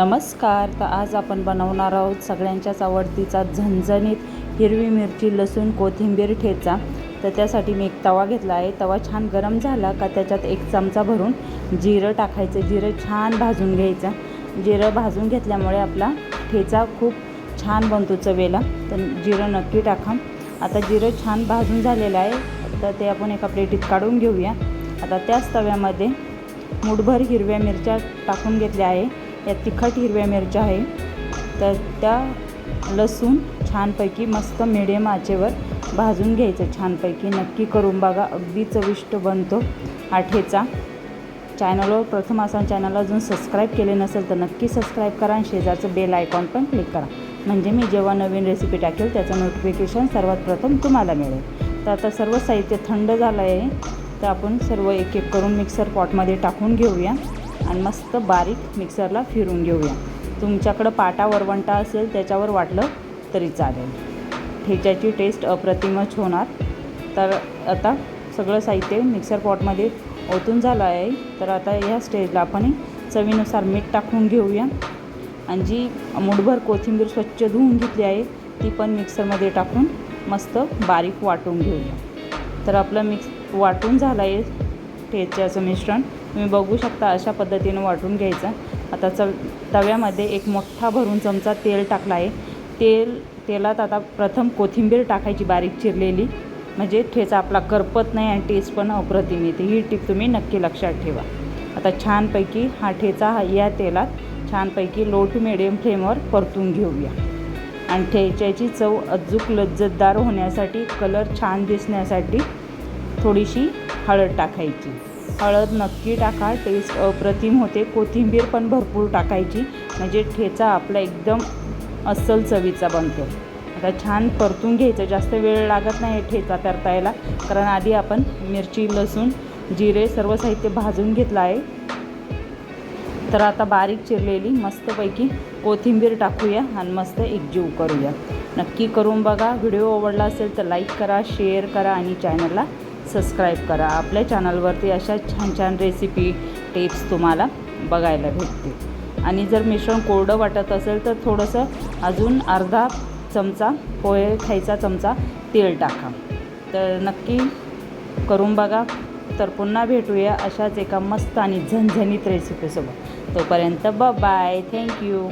नमस्कार तर आज आपण बनवणार आहोत सगळ्यांच्याच आवडतीचा झणझणीत हिरवी मिरची लसूण कोथिंबीर ठेचा. तर त्यासाठी मी एक तवा घेतला आहे. तवा छान गरम झाला का त्याच्यात एक चमचा भरून जिरं टाकायचं. जिरं छान भाजून घ्यायचं. जिरं भाजून घेतल्यामुळे आपला ठेचा खूप छान बनतो चवेला. तर जिरं नक्की टाका. आता जिरं छान भाजून झालेलं आहे. तर ते आपण एका प्लेटीत काढून घेऊया. आता त्याच तव्यामध्ये मुठभर हिरव्या मिरच्या टाकून घेतल्या आहे. या तिखट हिरव्या मिरच्या आहे. तर त्या लसूण छानपैकी मस्त मिडियम आचेवर भाजून घ्यायचं छानपैकी. नक्की करून बघा अगदी चविष्ट बनतो हा ठेचा. चॅनलवर प्रथम असा चॅनल अजून सबस्क्राईब केले नसेल तर नक्की सबस्क्राईब करा आणि शेजारचं बेल आयकॉन पण क्लिक करा. म्हणजे मी जेव्हा नवीन रेसिपी टाकेल त्याचं नोटिफिकेशन सर्वात प्रथम तुम्हाला मिळेल. तर आता सर्व साहित्य थंड झालं आहे तर आपण सर्व एक एक करून मिक्सर पॉटमध्ये टाकून घेऊया. आणि मस्त बारीक मिक्सरला फिरून घेऊया. तुमच्याकडं पाटा वरवंटा असेल त्याच्यावर वाटलं तरी चालेल. ठेच्याची टेस्ट अप्रतिमच होणार. तर आता सगळं साहित्य मिक्सर पॉटमध्ये ओतून झालं आहे. तर आता ह्या स्टेजला आपण चवीनुसार मीठ टाकून घेऊया. आणि जी मुठभर कोथिंबीर स्वच्छ धुवून घेतली आहे ती पण मिक्सरमध्ये टाकून मस्त बारीक वाटून घेऊया. तर आपलं मिक्स वाटून झालं आहे. ठेच्याचं मिश्रण तुम्ही बघू शकता अशा पद्धतीनं वाटून घ्यायचं. आता च तव्यामध्ये एक मोठा भरून चमचा तेल टाकला आहे. तेल तेलात आता प्रथम कोथिंबीर टाकायची बारीक चिरलेली. म्हणजे ठेचा आपला करपत नाही आणि टेस्ट पण अप्रतिम येते. ही टीप तुम्ही नक्की लक्षात ठेवा. आता छानपैकी हा ठेचा हा या तेलात छानपैकी लो टू मिडियम फ्लेमवर परतून घेऊया. आणि ठेच्याची चव अजूक लज्जतदार होण्यासाठी कलर छान दिसण्यासाठी थोडीशी हळद टाकायची. हळद नक्की टाका टेस्ट अप्रतिम होते. कोथिंबीर पण भरपूर टाकायची. म्हणजे ठेचा आपला एकदम अस्सल चवीचा बनतो. आता छान परतून घ्यायचं. जास्त वेळ लागत नाही ठेचा परतायला. कारण आधी आपण मिरची लसूण जिरे सर्व साहित्य भाजून घेतलं आहे. तर आता बारीक चिरलेली मस्तपैकी कोथिंबीर टाकूया आणि मस्त एकजीव करूया. नक्की करून बघा. व्हिडिओ आवडला असेल तर लाईक करा शेअर करा आणि चॅनलला सबस्क्राईब करा. आपल्या चॅनलवरती अशा छान छान रेसिपी टिप्स तुम्हाला बघायला भेटतील. आणि जर मिश्रण कोरडं वाटत असेल तर थोडंसं अजून अर्धा चमचा पोहे खायचा चमचा तेल टाका. तर नक्की करून बघा. तर पुन्हा भेटूया अशाच एका मस्त आणि झणझणीत रेसिपीसोबत तोपर्यंत ब बाय थँक्यू